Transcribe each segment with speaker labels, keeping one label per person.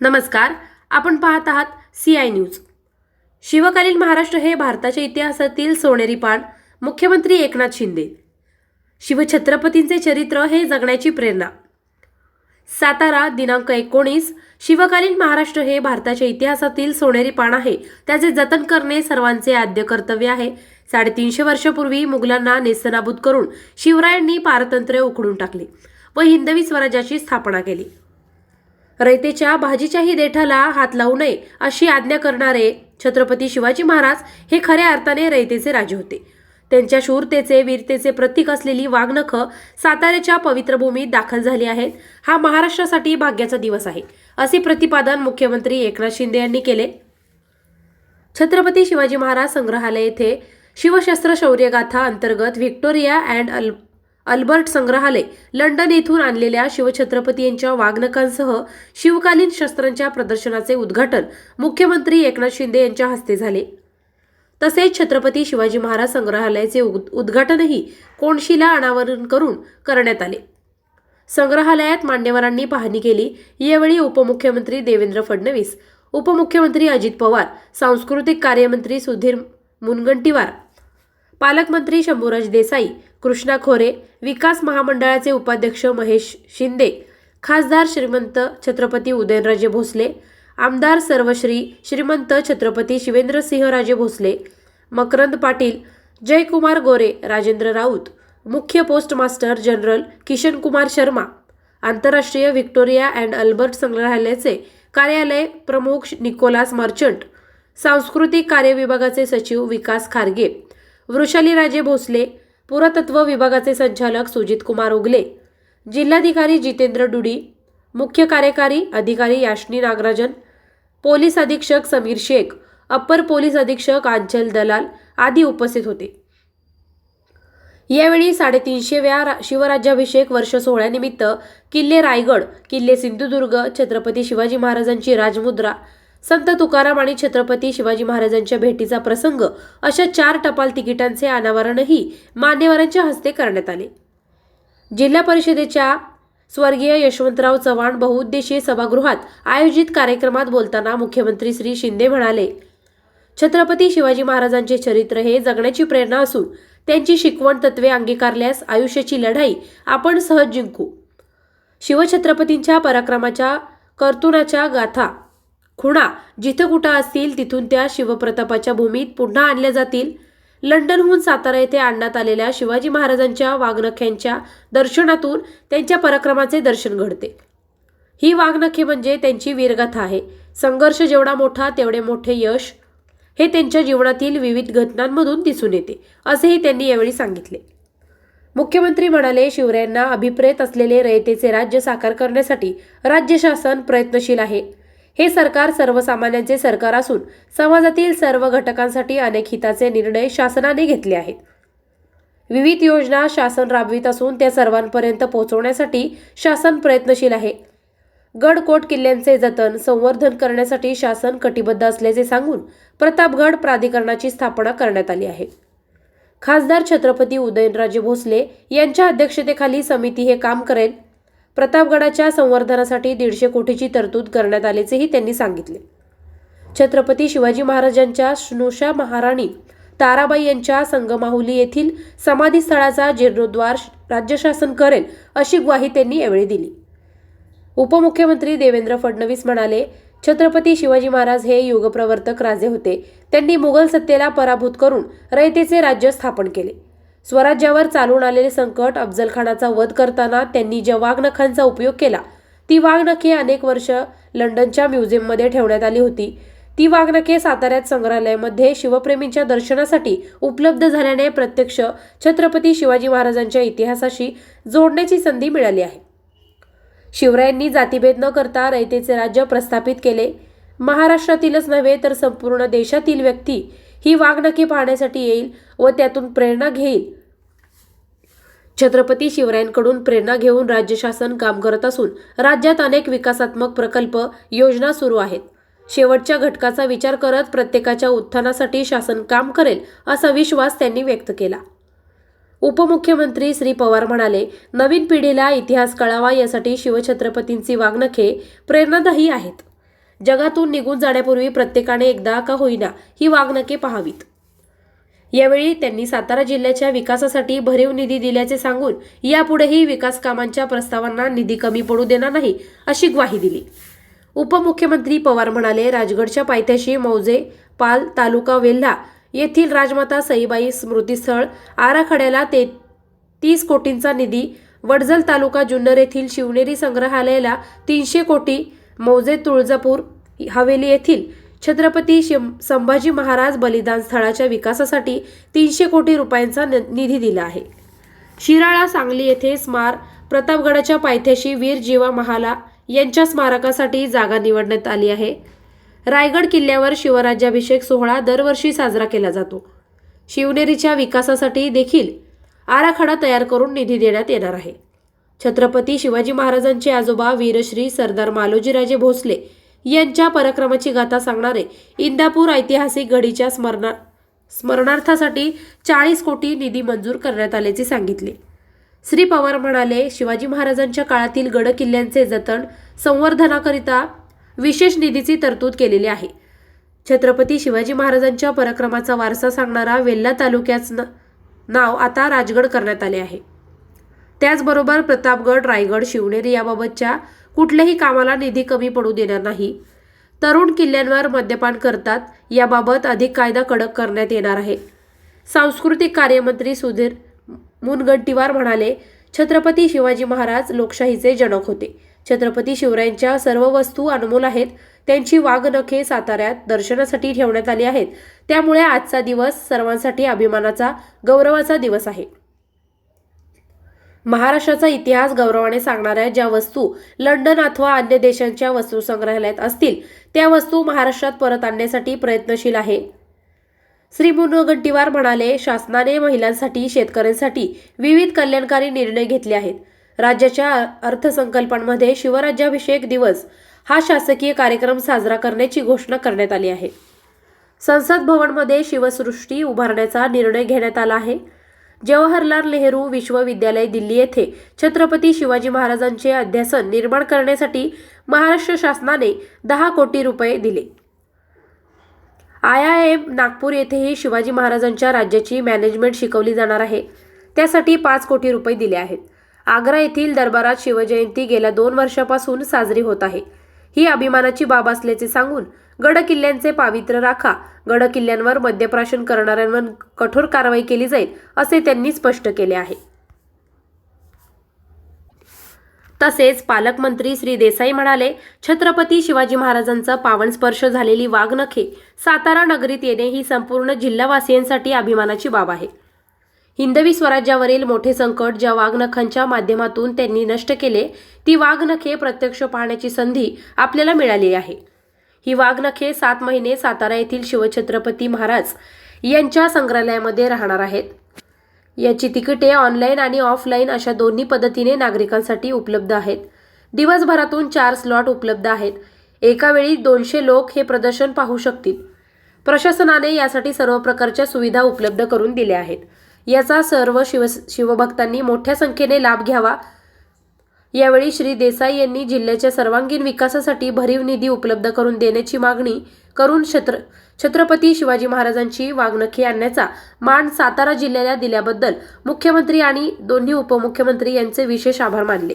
Speaker 1: नमस्कार आपण पाहत आहात सी आय न्यूज शिवकालीन महाराष्ट्र हे भारताच्या इतिहासातील सोनेरी पान मुख्यमंत्री एकनाथ शिंदे. शिवछत्रपतींचे चरित्र हे जगण्याची प्रेरणा. सातारा दिनांक एकोणीस शिवकालीन महाराष्ट्र हे भारताच्या इतिहासातील सोनेरी पान आहे. त्याचे जतन करणे सर्वांचे आद्य कर्तव्य आहे. साडेतीनशे वर्षापूर्वी मुघलांना नेस्तनाबूत करून शिवरायांनी पारतंत्र्य उखडून टाकले व हिंदवी स्वराज्याची स्थापना केली. रयतेच्या भाजीच्याही देठाला हात लावू नये अशी आज्ञा करणारे छत्रपती शिवाजी महाराज हे खऱ्या अर्थाने रयतेचे राजे होते. त्यांच्या शूरतेचे वीरतेचे प्रतीक असलेली वाघनख साताऱ्याच्या पवित्र भूमीत दाखल झाली आहेत. हा महाराष्ट्रासाठी भाग्याचा दिवस आहे असे प्रतिपादन मुख्यमंत्री एकनाथ शिंदे यांनी केले. छत्रपती शिवाजी महाराज संग्रहालय येथे शिवशस्त्र शौर्यगाथा अंतर्गत व्हिक्टोरिया अँड अल अल्बर्ट संग्रहालय लंडन येथून आणलेल्या शिवछत्रपती यांच्या वाघनकांसह शिवकालीन शस्त्रांच्या प्रदर्शनाचे उद्घाटन मुख्यमंत्री एकनाथ शिंदे यांच्या हस्ते झाले. तसेच छत्रपती शिवाजी महाराज संग्रहालयाचे उद- उद्घाटनही कोणशिला अनावरण करून करण्यात आले. संग्रहालयात मान्यवरांनी पाहणी केली. यावेळी उपमुख्यमंत्री देवेंद्र फडणवीस उपमुख्यमंत्री अजित पवार सांस्कृतिक कार्यमंत्री सुधीर मुनगंटीवार पालकमंत्री शंभूराज देसाई कृष्णा खोरे विकास महामंडळाचे उपाध्यक्ष महेश शिंदे खासदार श्रीमंत छत्रपती उदयनराजे भोसले आमदार सर्वश्री श्रीमंत छत्रपती शिवेंद्रसिंहराजे भोसले मकरंद पाटील जयकुमार गोरे राजेंद्र राऊत मुख्य postmaster general Kishan Kumar Sharma आंतरराष्ट्रीय व्हिक्टोरिया अँड अल्बर्ट संग्रहालयाचे कार्यालय प्रमुख निकोलास मर्चंट सांस्कृतिक कार्य विभागाचे सचिव विकास खारगे वृषालीराजे भोसले पुरातत्व विभागाचे संचालक सुजित कुमार उगले जिल्हाधिकारी जितेंद्र डुडी मुख्य कार्यकारी अधिकारी याशनी नागराजन पोलीस अधीक्षक समीर शेख अप्पर पोलीस अधीक्षक आंचल दलाल आदी उपस्थित होते. यावेळी साडेतीनशेव्या शिवराज्याभिषेक वर्ष सोहळ्यानिमित्त किल्ले रायगड किल्ले सिंधुदुर्ग छत्रपती शिवाजी महाराजांची राजमुद्रा संत तुकाराम आणि छत्रपती शिवाजी महाराजांच्या भेटीचा प्रसंग अशा चार टपाल तिकिटांचे अनावरणही मान्यवरांच्या हस्ते करण्यात आले. जिल्हा परिषदेच्या स्वर्गीय यशवंतराव चव्हाण बहुउद्देशीय सभागृहात आयोजित कार्यक्रमात बोलताना मुख्यमंत्री श्री शिंदे म्हणाले छत्रपती शिवाजी महाराजांचे चरित्र हे जगण्याची प्रेरणा असून त्यांची शिकवण तत्वे अंगीकारल्यास आयुष्याची लढाई आपण सहज जिंकू. शिवछत्रपतींच्या पराक्रमाच्या कर्तुनाच्या गाथा खुणा जिथं कुठं असतील तिथून त्या शिवप्रतापाच्या भूमीत पुन्हा आणल्या जातील. लंडनहून सातारा येथे आणण्यात आलेल्या शिवाजी महाराजांच्या वाघनख्यांच्या दर्शनातून त्यांच्या पराक्रमाचे दर्शन घडते. ही वाघनखे म्हणजे त्यांची वीरगाथा आहे. संघर्ष जेवढा मोठा तेवढे मोठे यश हे त्यांच्या जीवनातील विविध घटनांमधून दिसून येते असेही त्यांनी यावेळी सांगितले. मुख्यमंत्री म्हणाले शिवरायांना अभिप्रेत असलेले रयतेचे राज्य साकार करण्यासाठी राज्य शासन प्रयत्नशील आहे. हे सरकार सर्वसामान्यांचे सरकार असून समाजातील सर्व घटकांसाठी अनेक हिताचे निर्णय शासनाने घेतले आहेत. विविध योजना शासन राबवित असून त्या सर्वांपर्यंत पोहोचवण्यासाठी शासन प्रयत्नशील आहे. गडकोट किल्ल्यांचे जतन संवर्धन करण्यासाठी शासन कटिबद्ध असल्याचे सांगून प्रतापगड प्राधिकरणाची स्थापना करण्यात आली आहे. खासदार छत्रपती उदयनराजे भोसले यांच्या अध्यक्षतेखाली समिती हे काम करेल. प्रतापगडाच्या संवर्धनासाठी दीडशे कोटीची तरतूद करण्यात आल्याचेही त्यांनी सांगितले. छत्रपती शिवाजी महाराजांच्या स्नुषा महाराणी ताराबाई यांच्या संगमाहुली येथील समाधीस्थळाचा जीर्णोद्वार राज्य शासन करेल अशी ग्वाही त्यांनी यावेळी दिली. उपमुख्यमंत्री देवेंद्र फडणवीस म्हणाले छत्रपती शिवाजी महाराज हे युगप्रवर्तक राजे होते. त्यांनी मुघल सत्तेला पराभूत करून रयतेचे राज्य स्थापन केले. स्वराज्यावर चालून आलेले संकट अफजलखानाचा वध करताना त्यांनी ज्या वाघनखांचा उपयोग केला ती वाघनखे अनेक वर्ष लंडनच्या म्युझियममध्ये ठेवण्यात आली होती. ती वाघनखे साताऱ्यात संग्रहालयामध्ये शिवप्रेमींच्या दर्शनासाठी उपलब्ध झाल्याने प्रत्यक्ष छत्रपती शिवाजी महाराजांच्या इतिहासाशी जोडण्याची संधी मिळाली आहे. शिवरायांनी जातीभेद न करता रयतेचे राज्य प्रस्थापित केले. महाराष्ट्रातीलच नव्हे तर संपूर्ण देशातील व्यक्ती ही वाघनखे पाहण्यासाठी येईल व त्यातून प्रेरणा घेईल छत्रपती शिवरायांकडून प्रेरणा घेऊन राज्य शासन काम करत असून राज्यात अनेक विकासात्मक प्रकल्प योजना सुरू आहेत. शेवटच्या घटकाचा विचार करत प्रत्येकाच्या उत्थानासाठी शासन काम करेल असा विश्वास त्यांनी व्यक्त केला. उपमुख्यमंत्री श्री पवार म्हणाले नवीन पिढीला इतिहास कळावा यासाठी शिवछत्रपतींची वागणखे प्रेरणादायी आहेत. जगातून निघून जाण्यापूर्वी प्रत्येकाने एकदा का होईना ही वागणके पाहावीत. यावेळी त्यांनी सातारा जिल्ह्याच्या विकासासाठी भरीव निधी दिल्याचे सांगून यापुढेही विकास कामांच्या प्रस्तावांना निधी कमी पडू देणार नाही अशी ग्वाही दिली. उपमुख्यमंत्री पवार म्हणाले राजगडच्या पायथ्याशी मौजे पाल तालुका वेल्हा येथील राजमाता सईबाई स्मृतीस्थळ आराखड्याला ते तीस कोटींचा निधी वडजल तालुका जुन्नर येथील शिवनेरी संग्रहालयाला तीनशे कोटी मौजे तुळजापूर हवेली येथील छत्रपती शिव संभाजी महाराज बलिदान स्थळाच्या विकासासाठी तीनशे कोटी रुपयांचा न- निधी दिला आहे. शिराळा सांगली येथे स्मार प्रतापगडाच्या पायथ्याशी वीर जीवा महाला यांच्या स्मारकासाठी जागा निवडण्यात आली आहे. रायगड किल्ल्यावर शिवराज्याभिषेक सोहळा दरवर्षी साजरा केला जातो. शिवनेरीच्या विकासासाठी देखील आराखडा तयार करून निधी देण्यात येणार आहे. छत्रपती शिवाजी महाराजांचे आजोबा वीरश्री सरदार मालोजीराजे भोसले यांच्या पराक्रमाची गाथा सांगणारे इंदापूर ऐतिहासिक गडीच्या स्मरणा स्मरणार्थासाठी चाळीस कोटी निधी मंजूर करण्यात आल्याचे सांगितले. श्री पवार म्हणाले शिवाजी महाराजांच्या काळातील गड किल्ल्यांचे जतन संवर्धनाकरिता विशेष निधीची तरतूद केलेली आहे. छत्रपती शिवाजी महाराजांच्या पराक्रमाचा वारसा सांगणारा वेल्ला तालुक्याच न- नाव आता राजगड करण्यात आले आहे. त्याचबरोबर प्रतापगड रायगड शिवनेरी याबाबतच्या कुठल्याही कामाला निधी कमी पडू देणार नाही. तरुण किल्ल्यांवर मद्यपान करतात याबाबत अधिक कायदा कडक करण्यात येणार आहे. सांस्कृतिक कार्यमंत्री सुधीर मुनगंटीवार म्हणाले छत्रपती शिवाजी महाराज लोकशाहीचे जनक होते. छत्रपती शिवरायांच्या सर्व वस्तू अनमोल आहेत. त्यांची वाघनखे साताऱ्यात दर्शनासाठी ठेवण्यात आली आहेत. त्यामुळे आजचा दिवस सर्वांसाठी अभिमानाचा गौरवाचा दिवस आहे. महाराष्ट्राचा इतिहास गौरवाने सांगणाऱ्या ज्या वस्तू लंडन अथवा अन्य देशांच्या वस्तू संग्रहालयात असतील त्या वस्तू महाराष्ट्रात परत आणण्यासाठी प्रयत्नशील आहे. श्री मुनगंटीवार म्हणाले शासनाने महिलांसाठी शेतकऱ्यांसाठी विविध कल्याणकारी निर्णय घेतले आहेत. राज्याच्या अर्थसंकल्पांमध्ये शिवराज्याभिषेक दिवस हा शासकीय कार्यक्रम साजरा करण्याची घोषणा करण्यात आली आहे. संसद भवनमध्ये शिवसृष्टी उभारण्याचा निर्णय घेण्यात आला आहे. जवाहरलाल नेहरू विश्वविद्यालय दिल्ली येथे छत्रपती शिवाजी महाराजांचे अध्यासन निर्माण करण्यासाठी महाराष्ट्र शासनाने दहा कोटी रुपये दिले. आय आय एम नागपूर येथेही शिवाजी महाराजांच्या राज्याची मॅनेजमेंट शिकवली जाणार आहे. त्यासाठी पाच कोटी रुपये दिले आहेत. आग्रा येथील दरबारात शिवजयंती गेल्या दोन वर्षापासून साजरी होत आहे. ही अभिमानाची बाब असल्याचे सांगून गड किल्ल्यांचे पावित्र्य राखा. गड किल्ल्यांवर मद्यप्राशन करणाऱ्यांवर कठोर कारवाई केली जाईल असे त्यांनी स्पष्ट केले आहे. तसेच पालकमंत्री श्री देसाई म्हणाले छत्रपती शिवाजी महाराजांचा पावन स्पर्श झालेली वाघनखे सातारा नगरीत येणे ही संपूर्ण जिल्हावासियांसाठी अभिमानाची बाब आहे. हिंदवी स्वराज्यावरील मोठे संकट ज्या वाघनखांच्या माध्यमातून त्यांनी नष्ट केले ती वाघनखे प्रत्यक्ष पाहण्याची संधी आपल्याला मिळाली आहे. ही वाघनखे सात महिने सातारा येथील शिवछत्रपती महाराज यांच्या संग्रहालयामध्ये राहणार आहेत. याची तिकिटे ऑनलाईन आणि ऑफलाईन अशा दोन्ही पद्धतीने नागरिकांसाठी उपलब्ध आहेत. दिवसभरातून चार स्लॉट उपलब्ध आहेत. एकावेळी दोनशे लोक हे प्रदर्शन पाहू शकतील. प्रशासनाने यासाठी सर्व प्रकारच्या सुविधा उपलब्ध करून दिल्या आहेत. याचा सर्व शिव शिवभक्तांनी मोठ्या संख्येने लाभ घ्यावा यावेळी श्री देसाई यांनी जिल्ह्याच्या सर्वांगीण विकासासाठी भरीव निधी उपलब्ध करून देण्याची मागणी करून छत्र छत्रपती शिवाजी महाराजांची वागणखी आणण्याचा मान सातारा जिल्ह्याला दिल्याबद्दल मुख्यमंत्री आणि दोन्ही उपमुख्यमंत्री यांचे विशेष आभार मानले.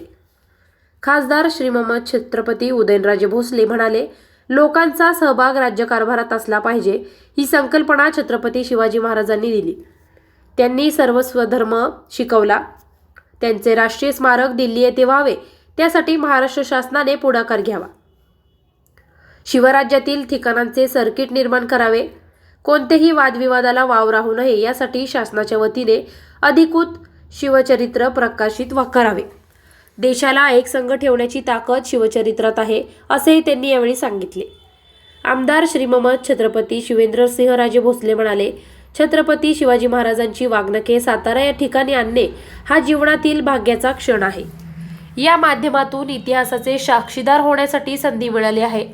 Speaker 1: खासदार श्री मोहम्मद छत्रपती उदयनराजे भोसले म्हणाले लोकांचा सहभाग राज्यकारभारात असला पाहिजे ही संकल्पना छत्रपती शिवाजी महाराजांनी दिली. त्यांनी सर्व स्वधर्म शिकवला. त्यांचे राष्ट्रीय स्मारक दिल्ली येथे व्हावे त्यासाठी महाराष्ट्र शासनाने पुढाकार घ्यावा. शिवराज्यातील ठिकाणांचे सर्किट निर्माण करावे. कोणतेही वादविवादाला वाव राहू नये यासाठी शासनाच्या वतीने अधिकृत शिवचरित्र प्रकाशित व करावे. देशाला एक संघ ठेवण्याची ताकद शिवचरित्रात आहे असेही त्यांनी यावेळी सांगितले. आमदार श्री ममद छत्रपती शिवेंद्रसिंहराजे भोसले म्हणाले छत्रपती शिवाजी महाराजांची वागणके सातारा या ठिकाणी आणणे हा जीवनातील भाग्याचा क्षण आहे. या माध्यमातून इतिहासाचे साक्षीदार होण्यासाठी संधी मिळाली आहे.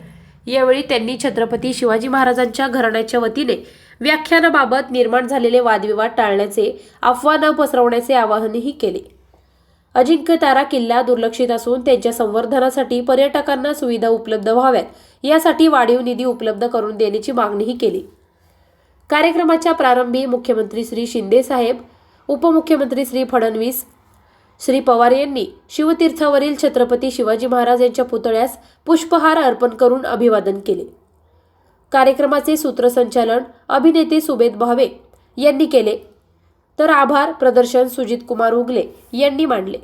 Speaker 1: यावेळी त्यांनी छत्रपती शिवाजी महाराजांच्या घराण्याच्या वतीने व्याख्यानाबाबत निर्माण झालेले वादविवाद टाळण्याचे अफवा न पसरवण्याचे आवाहनही केले. अजिंक्य तारा किल्ला दुर्लक्षित असून त्यांच्या संवर्धनासाठी पर्यटकांना सुविधा उपलब्ध व्हाव्यात यासाठी वाढीव निधी उपलब्ध करून देण्याची मागणीही केली. कार्यक्रमाच्या प्रारंभी मुख्यमंत्री श्री शिंदे साहेब उपमुख्यमंत्री श्री फडणवीस श्री पवार यांनी शिवतीर्थावरील छत्रपती शिवाजी महाराज यांच्या पुतळ्यास पुष्पहार अर्पण करून अभिवादन केले. कार्यक्रमाचे सूत्रसंचालन अभिनेते सुबेद भावे यांनी केले. तर आभार प्रदर्शन सुजित कुमार उगले यांनी मांडले.